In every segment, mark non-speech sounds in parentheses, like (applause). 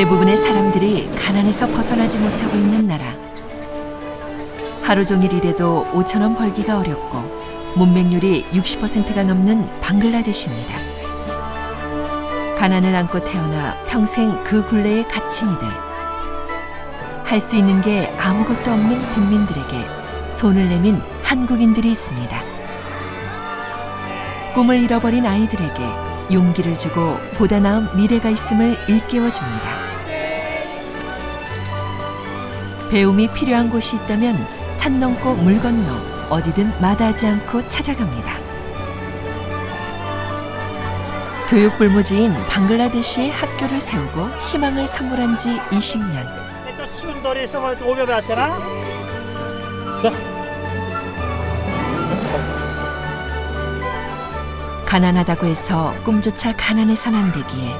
대부분의 사람들이 가난에서 벗어나지 못하고 있는 나라. 하루 종일 일해도 5천 원 벌기가 어렵고 문맹률이 60%가 넘는 방글라데시입니다. 가난을 안고 태어나 평생 그 굴레에 갇힌 이들. 할 수 있는 게 아무것도 없는 빈민들에게 손을 내민 한국인들이 있습니다. 꿈을 잃어버린 아이들에게 용기를 주고 보다 나은 미래가 있음을 일깨워줍니다. 배움이 필요한 곳이 있다면 산 넘고 물 건너 어디든 마다하지 않고 찾아갑니다. 교육 불모지인 방글라데시의 학교를 세우고 희망을 선물한 지 20년. 또 쉬운 도리에서 뭐 가난하다고 해서 꿈조차 가난해선 안 되기에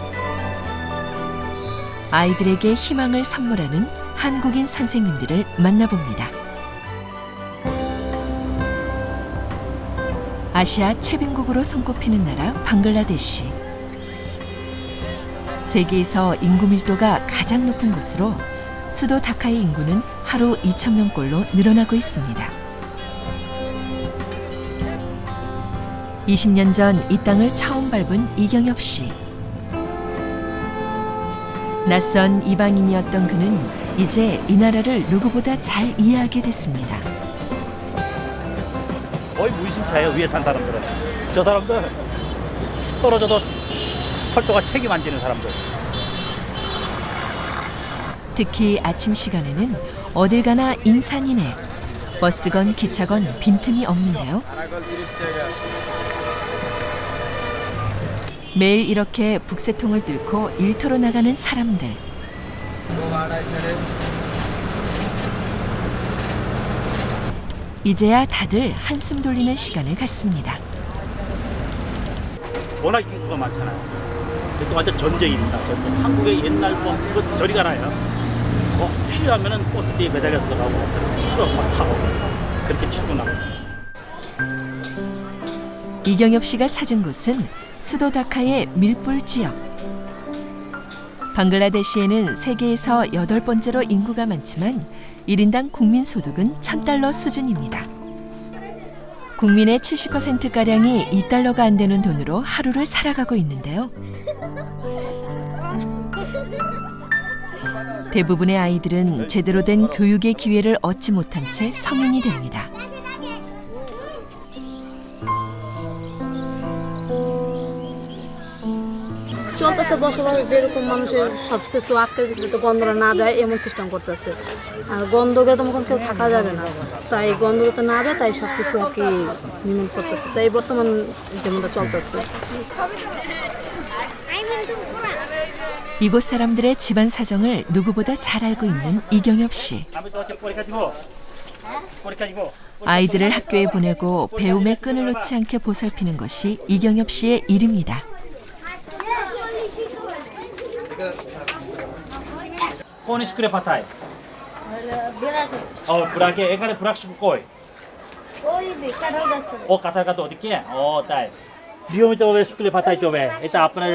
아이들에게 희망을 선물하는 한국인 선생님들을 만나봅니다. 아시아 최빈국으로 손꼽히는 나라 방글라데시. 세계에서 인구 밀도가 가장 높은 곳으로 수도 다카의 인구는 하루 2천 명꼴로 늘어나고 있습니다. 20년 전 이 땅을 처음 밟은 이경엽 씨. 낯선 이방인이었던 그는 이제 이 나라를 누구보다 잘 이해하게 됐습니다. 거의 무의심차예요 위에 탄 사람들은. 저 사람들 떨어져도 철도가 책임 안 지는 사람들. 특히 아침 시간에는 어딜 가나 인산이네. 버스건 기차건 빈틈이 없는데요. 매일 이렇게 북새통을 뚫고 일터로 나가는 사람들. 이제야 다들 한숨 돌리는 시간을 갖습니다. 워낙 인구가 많잖아요. 이것도 완전 전쟁입니다. 전쟁. 한국의 옛날 뭐 이거 저리 가나요? 뭐 필요하면은 버스 뒤에 매달려서 가고 트럭 막 타고 그렇게 출근하고. 이경엽 씨가 찾은 곳은 수도 다카의 밀불 지역. 방글라데시에는 세계에서 여덟 번째로 인구가 많지만 1인당 국민 소득은 1000달러 수준입니다. 국민의 70%가량이 2달러가 안 되는 돈으로 하루를 살아가고 있는데요. 대부분의 아이들은 제대로 된 교육의 기회를 얻지 못한 채 성인이 됩니다. চলতেছে বসবাস যেরকম মানুষের সব কিছু আটকে দিচ্ছে তো গন্ধটা না যায় এমন সিস্টেম করতেছে আর গন্ধকে তো কেউ থাকা যাবে না তাই গন্ধটা না যায় তাই সব কিছু আর কি নির্মূল করতেছে তাই বর্তমান যেমনটা চলতেছে 이곳 사람들의 집안 사정을 누구보다 잘 알고 있는 이경엽 씨. 다음에 또 어째 꼬리 가지고 꼬리 가지고 아이들을 학교에 보내고 배움의 끈을 놓지 않게 보살피는 것이 이경엽 씨의 일입니다. কোন স্কুলে পাঠায় 어 브라게 에가레 브락시고 꼬이 ও কাতার কাছে ওদিকে ও তাই নিয়মিতভাবে স্কুলে পাঠাইতে হবে এটা আপনার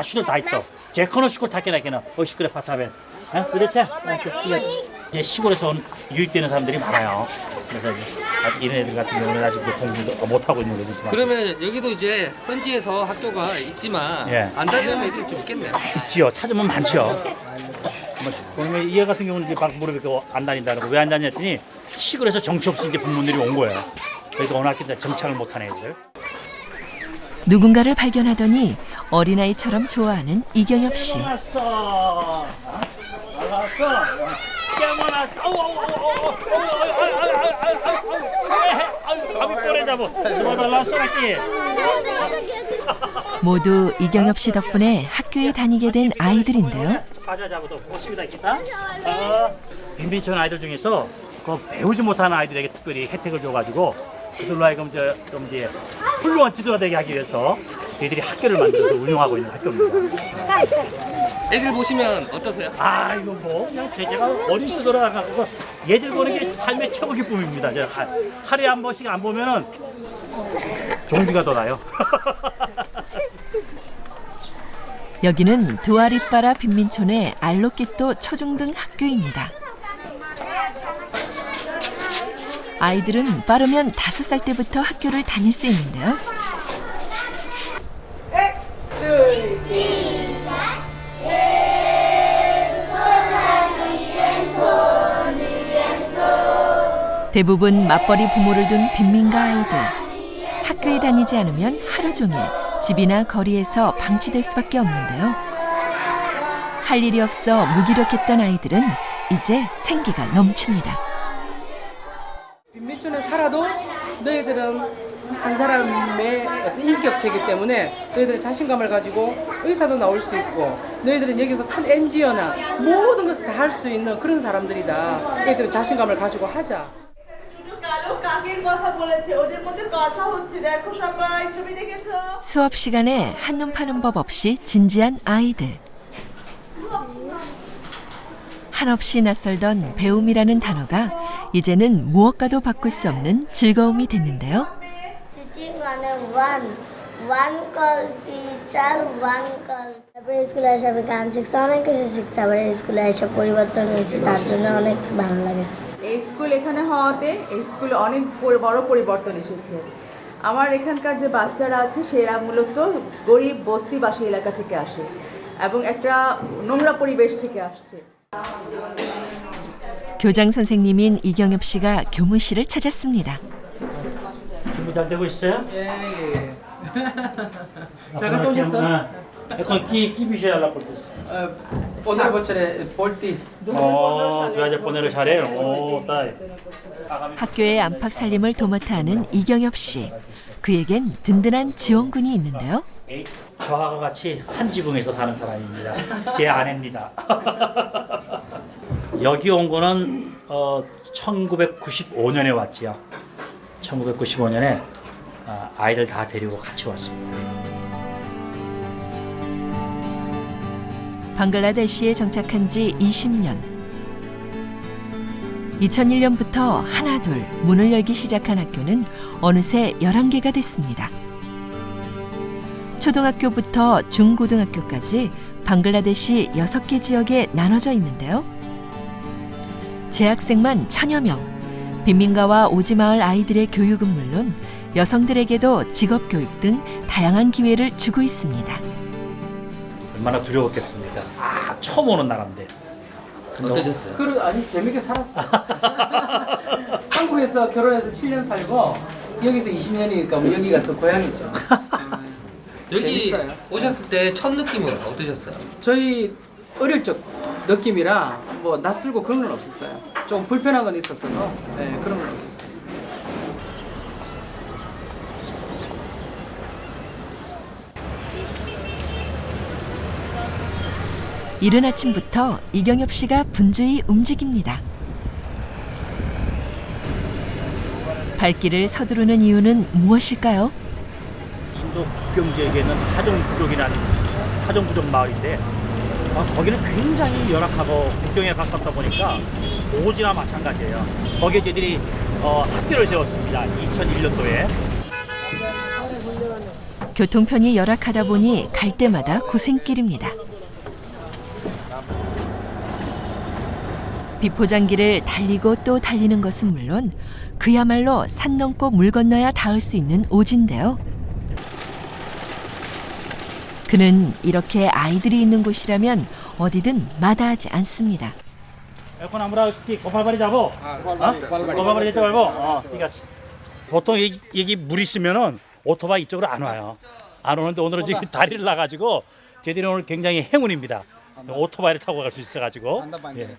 আসলে দায়িত্ব যে কোনো স্কুল থাকে না কেন ওই স্কুলে পাঠাবেন হ্যাঁ বুঝেছে 이제 시골에서 온 유입되는 사람들이 많아요 그래서 이제 이런 애들 같은 경우는 아직도 공부도 못하고 있는 애들이 있지만 그러면 여기도 이제 현지에서 학교가 있지만 예. 안 다니는 애들이 좀 있겠네요. 있지요 찾으면 많지요 뭐, 그러면 얘 같은 경우는 이제 막 물어보고 안 다닌다는 거 왜 안 다녔더니 시골 에서 정치 없이 이제 부모님들이 온 거예요 그러니까 워낙 이제 정착을 못한 애들 누군가를 발견하더니 어린아이처럼 좋아하는 이경엽 씨. 깨어났어. 꼬리. 잡아달라 쏘라끼. 모두 이경엽 씨 덕분에 학교에 다니게 된 아이들인데요. 보시기다 있겠다. 어, 빈빈촌 아이들 중에서 그 배우지 못하는 아이들에게 특별히 혜택을 줘가지고 그들로 하여금 저 좀 이제 훌륭한 지도가 되게 하기 위해서 저희들이 학교를 만들어서 운영하고 있는 학교입니다. 애들 보시면 어떠세요? 아 이거 뭐 그냥 제가 어린 시절 돌아가서 얘들 보는 게 삶의 최고 기쁨입니다. 제가 하- 하루에 한 번씩 안 보면은 종기가 돌아요. (laughs) 여기는 두아리빠라 빈민촌의 알로끼또 초중등 학교입니다. 아이들은 빠르면 다섯 살 때부터 학교를 다닐 수 있는데요. 대부분 맞벌이 부모를 둔 빈민가 아이들. 학교에 다니지 않으면 하루 종일 집이나 거리에서 방치될 수밖에 없는데요. 할 일이 없어 무기력했던 아이들은 이제 생기가 넘칩니다. 빈민촌에 살아도 너희들은 한 사람의 인격체이기 때문에 너희들은 자신감을 가지고 의사도 나올 수 있고 너희들은 여기서 큰 NGO나 모든 것을 다 할 수 있는 그런 사람들이다. 너희들은 자신감을 가지고 하자. কালো কাকের কথা বলেছে ওদের মধ্যে কথা হচ্ছে দেখো সবাই ছবি দেখেছো 수업 시간에 한눈 파는 법 없이 진지한 아이들. 한없이 낯설던 배움이라는 단어가 이제는 무엇과도 바꿀 수 없는 즐거움이 됐는데요. Sitting on a one. One call teacher, one call. তারপরে স্কুলে এসে আমি গান শিখছি অনেক কিছু শিখছি আবার স্কুলে এসে পরিবর্তন হয়েছে তার জন্য অনেক ভালো লাগে এই স্কুল এখানে হওয়াতে এই স্কুলে অনেক বড় বড় পরিবর্তন এসেছে আমার এখানকার যে বাচ্চারা আছে সেরা মূলত গরিব বস্তিবাসী এলাকা থেকে আসে এবং একটা নোংরা পরিবেশ থেকে আসছে 교장 선생님인 이경엽 씨가 교무실을 찾았습니다. 준비 잘 되고 있어요? 예, 예. (laughs) 잘 갔다 오셨어요? এখন কি কি বিষয়ে আলাপ করতেছে 어, 오늘 보철에 볼띠. 어, 두 가지 번호를 잘해요. 오, 딸. 학교의 안팎 살림을 도맡아 하는 이경엽 씨. 그에겐 든든한 지원군이 있는데요. 저하고 같이 한 지붕에서 사는 사람입니다. 제 아내입니다. (laughs) 여기 온 거는 어, 1995년에 왔지요. 1995년에 아, 아이들 다 데리고 같이 왔습니다. 방글라데시에 정착한 지 20년. 2001년부터 하나둘 문을 열기 시작한 학교는 어느새 11개가 됐습니다. 초등학교부터 중고등학교까지 방글라데시 6개 지역에 나눠져 있는데요. 재학생만 천여 명, 빈민가와 오지마을 아이들의 교육은 물론 여성들에게도 직업 교육 등 다양한 기회를 주고 있습니다. 얼마나 두려웠겠습니까? 아, 처음 오는 나라인데. 어떠셨어요? 그러 아니 재밌게 살았어. (laughs) 한국에서 결혼해서 7년 살고 여기서 20년이니까 뭐 여기가 또 고향이죠. 여기 재밌어요. 오셨을 때 첫 느낌은 어떠셨어요? 저희 어릴 적 느낌이라 뭐 낯설고 그런 건 없었어요. 좀 불편한 건 있었어도 네, 그런 건 없었어요. 이른 아침부터 이경엽 씨가 분주히 움직입니다. 발길을 서두르는 이유는 무엇일까요? 인도 국경 지역에는 하종 부족이라는 하종 부족 마을인데 아, 거기는 굉장히 열악하고 국경에 가깝다 보니까 오지나 마찬가지예요. 거기에 저희들이 어, 학교를 세웠습니다. 2001년도에. 교통편이 열악하다 보니 갈 때마다 고생길입니다. 비포장길을 달리고 또 달리는 것은 물론 그야말로 산 넘고 물 건너야 닿을 수 있는 오지인데요. 그는 이렇게 아이들이 있는 곳이라면 어디든 마다하지 않습니다. এখন আমরা কি গোপালবাড়ি যাবো গোপালবাড়ি যেতে পারবো 어, ঠিক আছে 보통 여기, 여기 물 있으면은 오토바이 이쪽으로 안 와요 안 오는데 오늘은 지금 다리를 나가지고 저희들이 오늘 굉장히 행운입니다 오토바이를 타고 갈 수 있어가지고 예.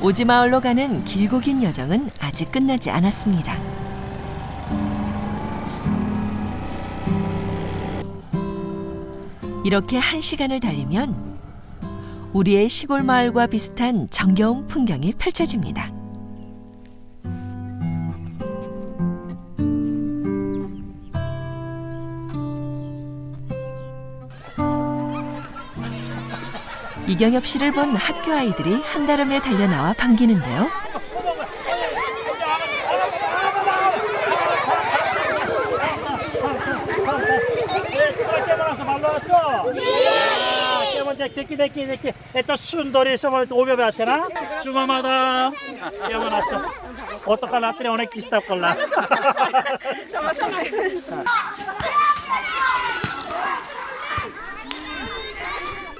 오지마을로 가는 길고 긴 여정은 아직 끝나지 않았습니다. 이렇게 한 시간을 달리면 우리의 시골 마을과 비슷한 정겨운 풍경이 펼쳐집니다. 이경엽 씨를 본 학교 아이들이 한달음에 달려나와 반기는데요. 이또 순돌이 오잖아 주마마다 깨어났어 어떡하나 때문에 기스탑 걸라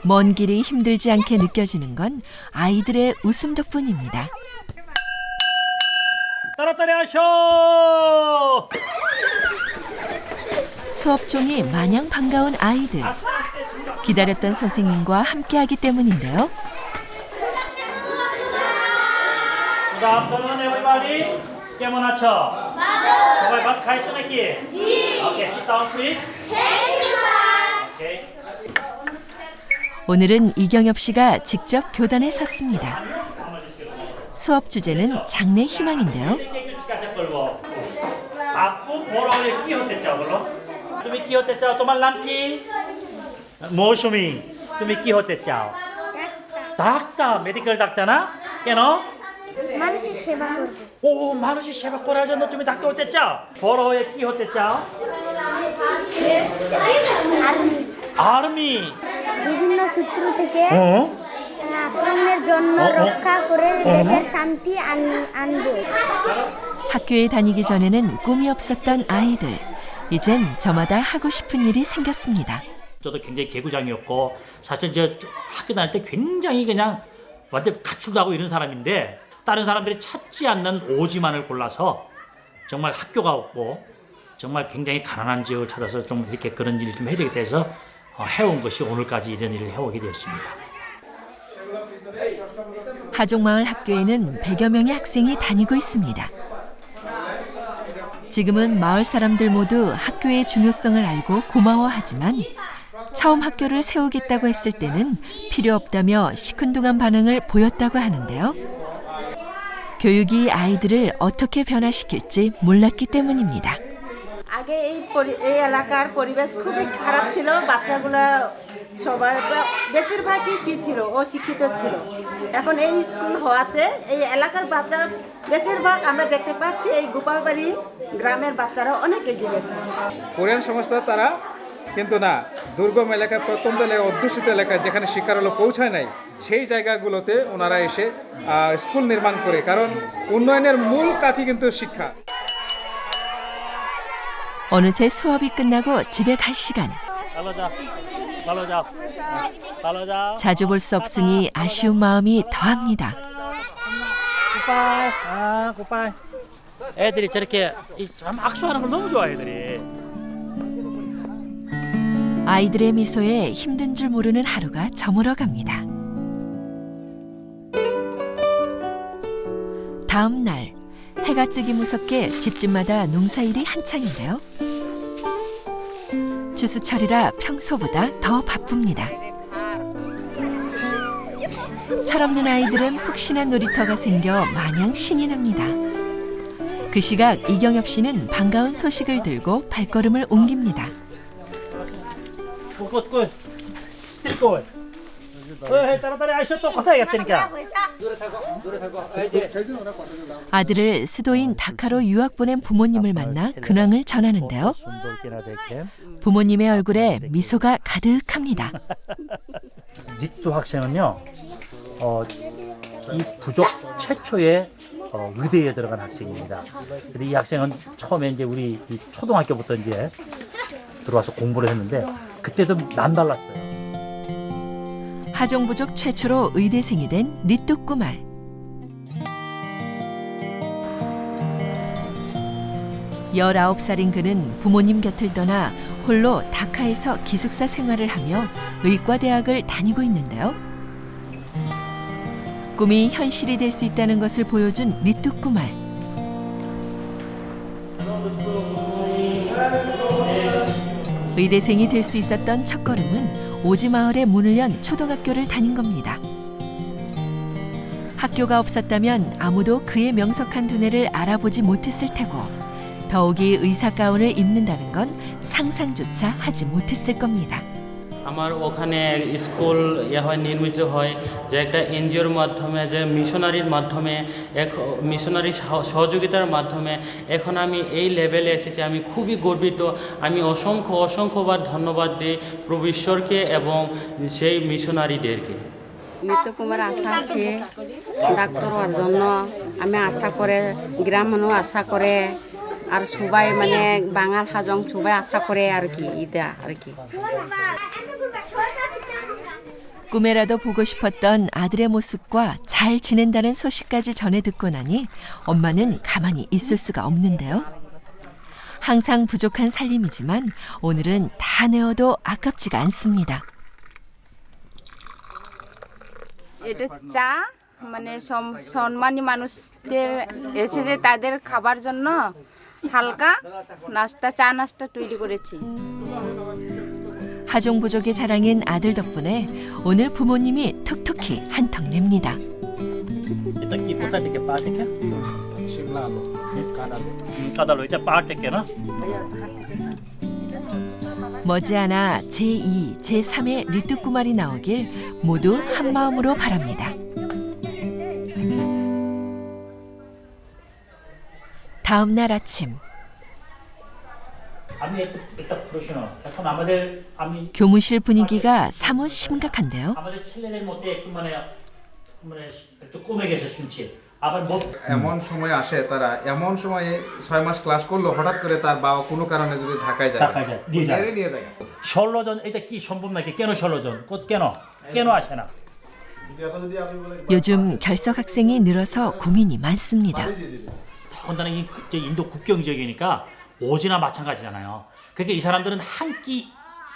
먼 길이 힘들지 않게 느껴지는 건 아이들의 웃음 덕분입니다. 따라따라 하셔! 수업 종이 마냥 반가운 아이들. 기다렸던 선생님과 함께하기 때문인데요. 자, 앞서는 everybody. 정말 맛 가있어, 맥기. 오케이, sit down, please. 케이크 사. 오케이. 늘은 이경엽 씨가 직접 교단에 섰습니다. 수업 주제는 장래 희망인데요. একটু জিজ্ঞাসা করবো আপু বড় হলে কি হতে চাও বলো তুমি কি হতে চাও তোমার নাম কি মৌসুমি তুমি কি হতে চাও ডাক্তার মেডিকেল ডাক্তার না কেন মানুষের সেবা করবো ও মানুষের সেবা করার জন্য তুমি ডাক্তার হতে চাও বড় হয়ে কি হতে চাও আর্মি বিভিন্ন সূত্র থেকে হুম আক্রমণের জন্য 어, 어? রক্ষা করে দেশের শান্তি আন- আনবো 학교에 다니기 전에는 꿈이 없었던 아이들. 이젠 저마다 하고 싶은 일이 생겼습니다. 저도 굉장히 개구장이었고 사실 저 학교 다닐 때 굉장히 그냥 완전 가출도 하고 이런 사람인데 다른 사람들이 찾지 않는 오지만을 골라서 정말 학교가 없고 정말 굉장히 가난한 지역을 찾아서 좀 이렇게 그런 일을 좀 해야 되겠다 해서 어, 해온 것이 오늘까지 이런 일을 해오게 되었습니다. 하종마을 학교에는 100여 명의 학생이 다니고 있습니다. 지금은 마을 사람들 모두 학교의 중요성을 알고 고마워하지만 처음 학교를 세우겠다고 했을 때는 필요 없다며 시큰둥한 반응을 보였다고 하는데요. 교육이 아이들을 어떻게 변화시킬지 몰랐기 때문입니다. আগে এই এই এলাকার পরিবেশ খুবই খারাপ ছিল, বাচ্চাগুলো সবাই বেশিরভাগই কি ছিল? অশিক্ষিত ছিল। এখন এই স্কুল হওয়াতে এই এলাকার বাচ্চা বেশিরভাগ আমরা দেখতে পাচ্ছি এই গোপালবাড়ি গ্রামের বাচ্চারা অনেক এগিয়ে গেছে। কোরিয়ান সংস্থা তারা কিন্তু না, দুর্গম এলাকায় প্রত্যন্ত এলাকায় অধ্যুষিত এলাকায় যেখানে শিক্ষার পৌঁছায় নাই, সেই জায়গাগুলোতে ওনারা এসে স্কুল নির্মাণ করে। কারণ উন্নয়নের মূল কাজই কিন্তু শিক্ষা। 어느새 수업이 끝나고 집에 갈 시간. 자. 자주 볼 수 없으니 아쉬운 마음이 더합니다. 아, 굿바이. 애들이 저렇게 이- 참 악수하는 걸 너무 좋아해 애들이. 아이들의 미소에 힘든 줄 모르는 하루가 저물어 갑니다. 다음 날 해가 뜨기 무섭게 집집마다 농사일이 한창인데요. 추수철이라 평소보다 더 바쁩니다. 철없는 아이들은 푹신한 놀이터가 생겨 마냥 신이 납니다. 그 시각 이경엽 씨는 반가운 소식을 들고 발걸음을 옮깁니다. 굿, 굿, 굿. 스틸 굿. 어, 야채니까. 아들을 수도인 다카로 유학 보낸 부모님을 만나 근황을 전하는데요. 부모님의 얼굴에 미소가 가득합니다. (laughs) 니뚜 학생은요, 어, 이 부족 최초의 어, 의대에 들어간 학생입니다. 근데 이 학생은 처음에 이제 우리 이 초등학교부터 이제 들어와서 공부를 했는데 그때도 남달랐어요. 하종부족 최초로 의대생이 된 리뚜꾸말. 열아홉 살인 그는 부모님 곁을 떠나 홀로 다카에서 기숙사 생활을 하며 의과대학을 다니고 있는데요. 꿈이 현실이 될 수 있다는 것을 보여준 리뚜꾸말. 의대생이 될 수 있었던 첫걸음은 오지마을의 문을 연 초등학교를 다닌 겁니다. 학교가 없었다면 아무도 그의 명석한 두뇌를 알아보지 못했을 테고 더욱이 의사 가운을 입는다는 건 상상조차 하지 못했을 겁니다. আমার ওখানে স্কুল ইয়ে হয়, নির্মিত হয়, যে একটা এনজিওর মাধ্যমে, যে মিশনারির মাধ্যমে, এক মিশনারি সহযোগিতার মাধ্যমে এখন আমি এই লেভেলে এসেছি। আমি খুবই গর্বিত। আমি অসংখ্য, অসংখ্যবার ধন্যবাদ দিই প্রভু ঈশ্বরকে এবং সেই মিশনারিদেরকে। নিত্য কুমার আশা আছে, ডাক্তার হওয়ার জন্য। আমি আশা করে, গ্রাম আশা করে আর সবাই মানে বাঙাল হাজং সবাই আশা করে আর কি ইটা আর কি 꿈에라도 보고 싶었던 아들의 모습과 잘 지낸다는 소식까지 전해 듣고 나니 엄마는 가만히 있을 수가 없는데요. 항상 부족한 살림이지만 오늘은 다 내어도 아깝지가 않습니다. এটা চা মানে সম- সম্মানী মানুষদের এসেছে তাদের খাবার জন্য হালকা নাস্তা চা নাস্তা তৈরি করেছি 하종부족의 자랑인 아들 덕분에 오늘 부모님이 톡톡히 한턱 냅니다. এটা কি কোথা থেকে পা থেকে কাদালো এটা পা থেকে না 머지않아 제2, 제3의 리뚜꾸말이 나오길 모두 한마음으로 바랍니다. 다음 날 아침 আমি একটু একটা প্রশ্ন এখন আমাদের আমি 교무실 분위기가 사뭇 심각한데요. আমাদের ছেলেদের মধ্যে একটু মানে মানে একটু কমে গেছে শুনছি আবার ব- এমন সময় আসে তারা এমন সময়ে ছয় মাস ক্লাস করলো হঠাৎ করে তার বাবা কোনো কারণে যদি ঢাকায় যায় ঢাকায় যায়, দিয়ে যায়। মেরে নিয়ে যায় ষোলো জন এটা কি সম্ভব নাকি কেন ষোলো জন কো- কেন কেন আসে না 요즘 결석 학생이 늘어서 고민이 많습니다. 더군다나 이 인도 국경 지역이니까 오지나 마찬가지잖아요. 그러니까 이 사람들은 한 끼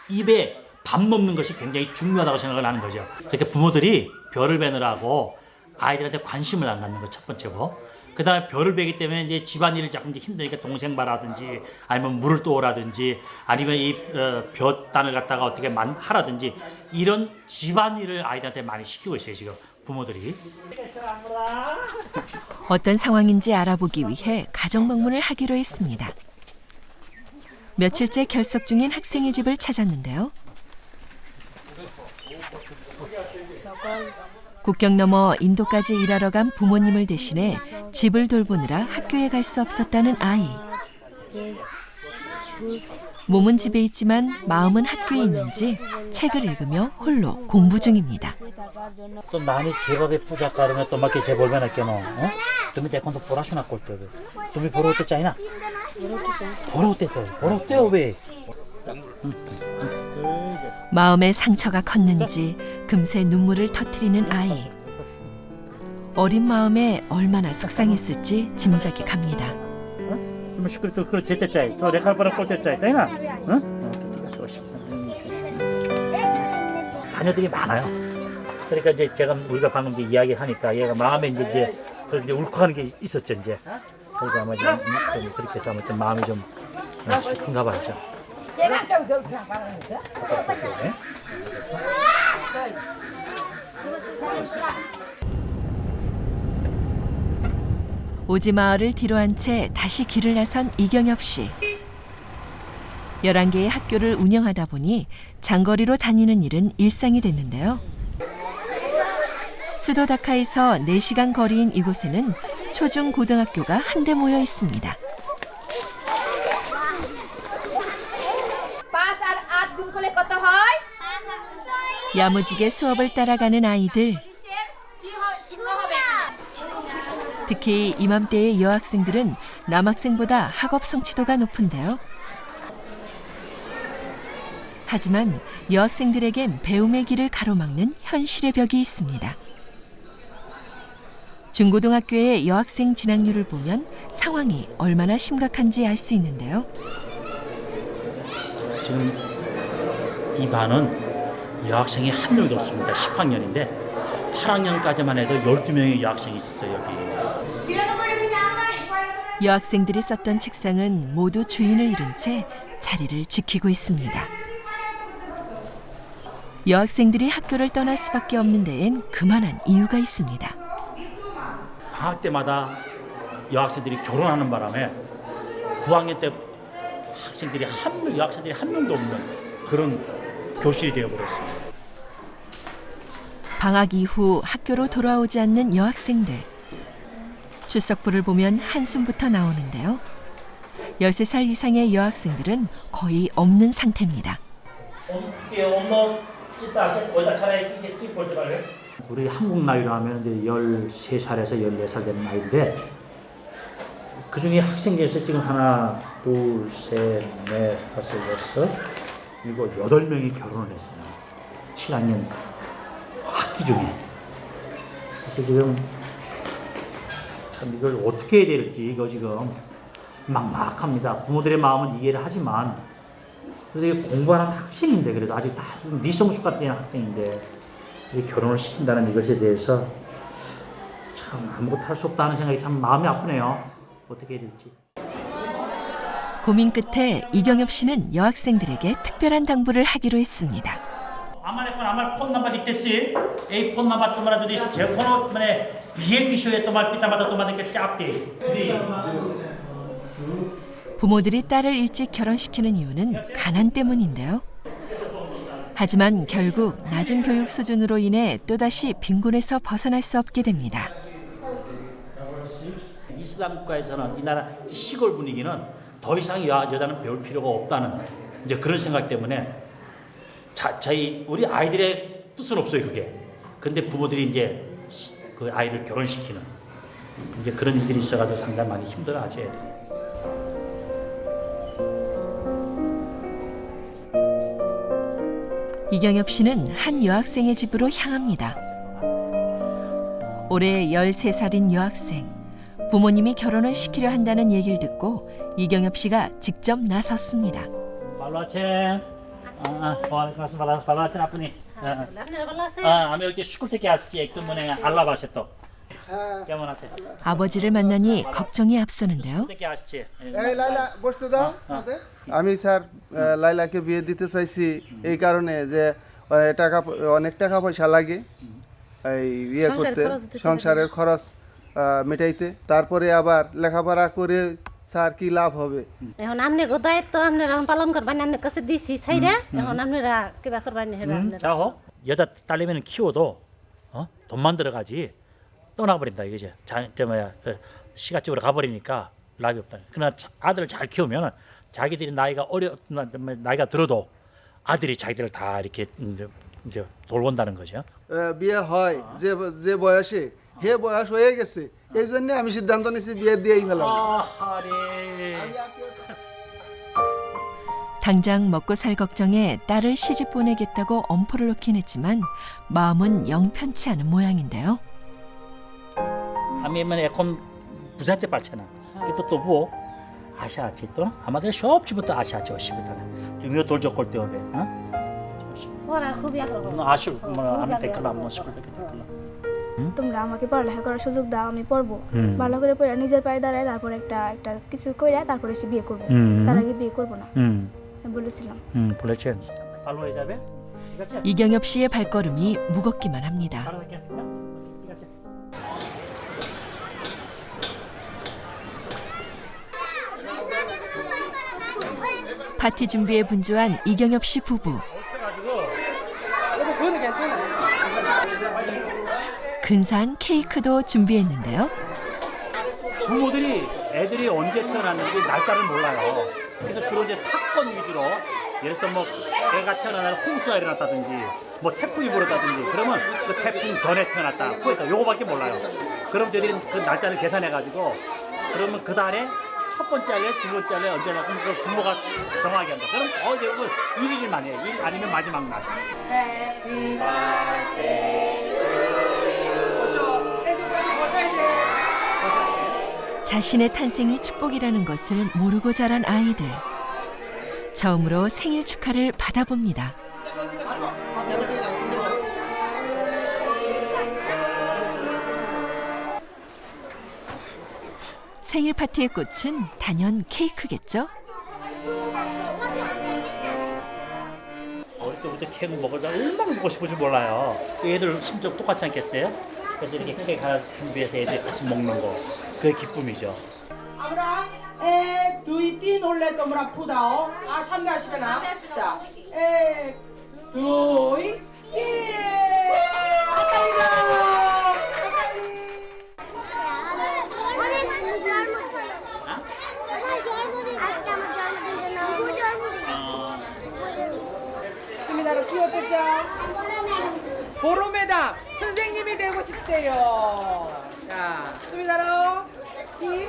입에 밥 먹는 것이 굉장히 중요하다고 생각을 하는 거죠. 그러니까 부모들이 별을 베느라고 아이들한테 관심을 안 갖는 거첫 번째고 그 다음에 별을 베기 때문에 이제 집안일을 이제 힘드니까 동생 봐라든지 아니면 물을 떠오라든지 아니면 이 어, 볕단을 갖다가 어떻게 만, 하라든지 이런 집안일을 아이들한테 많이 시키고 있어요 지금 부모들이 어떤 상황인지 알아보기 위해 가정 방문을 하기로 했습니다. 며칠째 결석 중인 학생의 집을 찾았는데요. 국경 넘어 인도까지 일하러 간 부모님을 대신해 집을 돌보느라 학교에 갈 수 없었다는 아이. 몸은 집에 있지만 마음은 학교에 있는지 책을 읽으며 홀로 공부 중입니다. তো নানি যেভাবে পূজা কারণে তোমাকে যে বলবে না কেন হ্যাঁ? তুমি তো এখন তো পড়াশোনা করতে হবে তুমি বড় হতে চাই না বড় হতে চাই বড় হতে হবে 마음의 상처가 컸는지 금세 눈물을 터뜨리는 아이. 어린 마음에 얼마나 속상했을지 짐작이 갑니다. তুমি স্কুল তো করে যেতে চাই তো লেখাপড়া করতে চাই তাই না 응? 어, ঠিক আছে, 어십니다. 자녀들이 많아요. 그러니까 이제 제가 우리가 방금 이제 이야기하니까 얘가 마음에 이제 이제 그 이제 울컥하는 게 있었죠 이제. 그래서 아마 좀, 좀 그렇게 해서 아마 좀 마음이 좀 어, 슬픈가 봐요. 좀. 네. 오지 마을을 뒤로 한 채 다시 길을 나선 이경엽 씨. 11개의 학교를 운영하다 보니 장거리로 다니는 일은 일상이 됐는데요. 수도 다카에서 4시간 거리인 이곳에는 초중 고등학교가 한데 모여 있습니다. 야무지게 수업을 따라가는 아이들. 특히 이맘때의 여학생들은 남학생보다 학업 성취도가 높은데요. 하지만 여학생들에겐 배움의 길을 가로막는 현실의 벽이 있습니다. 중고등학교의 여학생 진학률을 보면 상황이 얼마나 심각한지 알 수 있는데요. 지금 이 반은 여학생이 한 명도 없습니다. 10학년인데 8학년까지만 해도 12명의 여학생이 있었어요 여기. 여학생들이 썼던 책상은 모두 주인을 잃은 채 자리를 지키고 있습니다. 여학생들이 학교를 떠날 수밖에 없는 데엔 그만한 이유가 있습니다. 방학 때마다 여학생들이 결혼하는 바람에 9학년 때 학생들이 한 명, 여학생들이 한 명도 없는 그런 교실이 되어버렸습니다. 방학 이후 학교로 돌아오지 않는 여학생들. 출석부를 보면 한숨부터 나오는데요. 13살 이상의 여학생들은 거의 없는 상태입니다. 우리 한국 나이로 하면 이제 13살에서 14살 되는 나이인데 그 중에 학생 중에서 지금 하나, 둘, 셋, 넷, 다섯, 여섯, 일곱, 여덟 명이 결혼을 했어요. 7학년 학기 중에. 그래서 지금 참 이걸 어떻게 해야 될지 이거 지금 막막합니다. 부모들의 마음은 이해를 하지만 그래도 공부하는 학생인데 그래도 아직 다 미성숙한 된 학생인데 이 결혼을 시킨다는 이것에 대해서 참 아무것도 할 수 없다는 생각이 참 마음이 아프네요. 어떻게 해야 될지. 고민 끝에 이경엽 씨는 여학생들에게 특별한 당부를 하기로 했습니다. আমার এখন আমার ফোন নাম্বার লিখতেছি এই ফোন নাম্বার তোমরা যদি যে কোনো মানে বিয়ের বিষয়ে তোমার পিতামাতা তোমাদেরকে চাপ দেয় 부모들이 딸을 일찍 결혼시키는 이유는 가난 때문인데요. 하지만 결국 낮은 교육 수준으로 인해 또다시 빈곤에서 벗어날 수 없게 됩니다. 이슬람 국가에서는 이 나라 시골 분위기는 더 이상 여, 여자는 배울 필요가 없다는 이제 그런 생각 때문에 자, 저희 우리 아이들의 뜻은 없어요 그게. 근데 부모들이 이제 그 아이를 결혼시키는 이제 그런 일들이 있어가지고 상당히 많이 힘들어하죠. 이경엽 씨는 한 여학생의 집으로 향합니다. 올해 13살인 여학생. 부모님이 결혼을 시키려 한다는 얘기를 듣고 이경엽 씨가 직접 나섰습니다. 말라체 ভালো ভালো আছেন আপনি আহ, আমি ওই যে স্কুল থেকে আসছি একটু মানে আল্লাহ বাসে তো কেমন আছে 아버지를 만나니 걱정이 앞서는데요. থেকে আসছে এই লাইলা বসতে দাও আমি স্যার আহ, লাইলাকে বিয়ে দিতে চাইছি এই কারণে যে আহ, টাকা প- অনেক টাকা পয়সা লাগে এই ইয়ে করতে সংসারের খরচ আহ, মেটাইতে তারপরে আবার লেখাপড়া করে স্যার কি লাভ হবে এখন আপনি গো দায়িত্ব আপনারা পালন করবেন আপনার কাছে দিছি ছাইরা এখন আপনারা কিবা করবেন 자, 어? 여자 딸내미는 키워도 어? 돈만 들어가지 떠나버린다 이거지. 자, 저 뭐야 그 시가집으로 가버리니까 락이 없다. 그러나 자- 아들을 잘 키우면 자기들이 나이가 어려 나- 나- 나이가 들어도 아들이 자기들을 다 이렇게 이제, 이제 돌본다는 거죠. আহ, বিয়ে হয় যে যে বয়সে হে বয়স হয়ে গেছে এই জন্য আমি সিদ্ধান্ত নিয়েছি বিয়ে দিয়েই ফেলাম 당장 먹고 살 걱정에 딸을 시집 보내겠다고 엄포를 놓긴 했지만 마음은 영편치 않은 모양인데요. আমি মানে এখন বুঝাতে পারছে না কিন্তু তবুও আশা আছে তো আমাদের সব জীবনে আশা আছে অসুবিধা না তুমিও তোর করতে হবে হ্যাঁ আসুক আমি দেখলাম আমার স্কুল থেকে দেখলাম তোমরা আমাকে পড়ালেখা করার সুযোগ দাও আমি পড়বো হুম। ভালো করে পড়ে নিজের পায়ে দাঁড়ায় তারপর একটা একটা কিছু করে তারপরে সে বিয়ে করবো হুম। তার আগে বিয়ে করবো না হুম আমি বলেছিলাম হুম বলেছেন ভালো হয়ে যাবে ঠিক আছে 이경엽 씨의 발걸음이 무겁기만 합니다. ভালো থাকে হ্যাঁ? ঠিক আছে 파티 준비에 분주한 이경엽 씨 부부. 근사한 케이크도 준비했는데요. 부모들이 애들이 언제 태어났는지 날짜를 몰라요. 그래서 주로 이제 사건 위주로 예를 들어서 뭐 애가 태어나면 홍수가 일어났다든지 뭐 태풍이 불었다든지 그러면 그 태풍 전에 태어났다 후에다 요거밖에 몰라요. 그럼 저희들이 그 날짜를 계산해 가지고 그러면 그 달에 첫 번째 날에 두 번째 날에 언제 나 그럼 그 부모가 정하게 한다. 그럼 거의 대부분 일일만 해요. 일 아니면 마지막 날. 자신의 탄생이 축복이라는 것을 모르고 자란 아이들. 처음으로 생일 축하를 받아봅니다. 생일 파티의 꽃은 단연 케이크겠죠? 어릴 때부터 케이크 때 얼마나 먹고 싶은지 몰라요. 그 애들 심적 똑같지 않겠어요? 그래서 이렇게 케이크 하나 준비해서 애들 같이 먹는 거. 그게 기쁨이죠. আমরা এক দুই তিন হলে তোমরা ফুদাও আর সামনে আসবে না এক 도이 예! 아까이다! 수미나로 키웠겠죠? 보로메다 선생님이 되고 싶대요. 자, 수미나로 히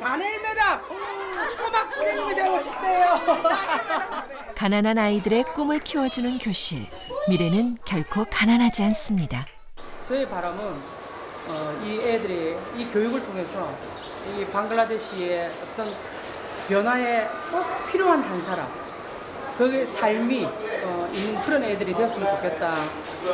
다넬메다 꼬막 선생님이 되고 싶대요. 가난한 아이들의 꿈을 키워주는 교실. 미래는 결코 가난하지 않습니다. 저의 바람은 어, 이 애들이 이 교육을 통해서 이 방글라데시의 어떤 변화에 꼭 필요한 한 사람, 그 삶이 어, 있는 그런 애들이 되었으면 좋겠다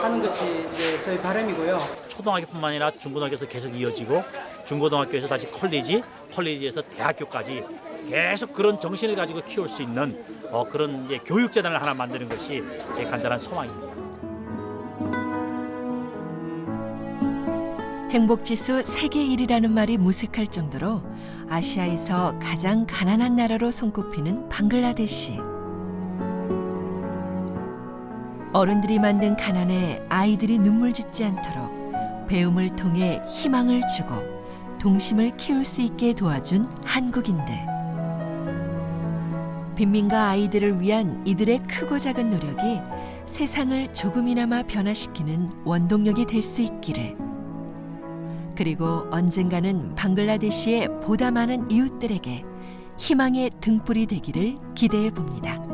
하는 것이 이제 저희 바람이고요. 초등학교뿐만 아니라 중고등학교에서 계속 이어지고 중고등학교에서 다시 컬리지, 컬리지에서 대학교까지 계속 그런 정신을 가지고 키울 수 있는 어, 그런 이제 교육재단을 하나 만드는 것이 제 간단한 소망입니다. 행복지수 세계 1위라는 말이 무색할 정도로 아시아에서 가장 가난한 나라로 손꼽히는 방글라데시. 어른들이 만든 가난에 아이들이 눈물 짓지 않도록 배움을 통해 희망을 주고 동심을 키울 수 있게 도와준 한국인들. 빈민가 아이들을 위한 이들의 크고 작은 노력이 세상을 조금이나마 변화시키는 원동력이 될 수 있기를. 그리고 언젠가는 방글라데시의 보다 많은 이웃들에게 희망의 등불이 되기를 기대해 봅니다.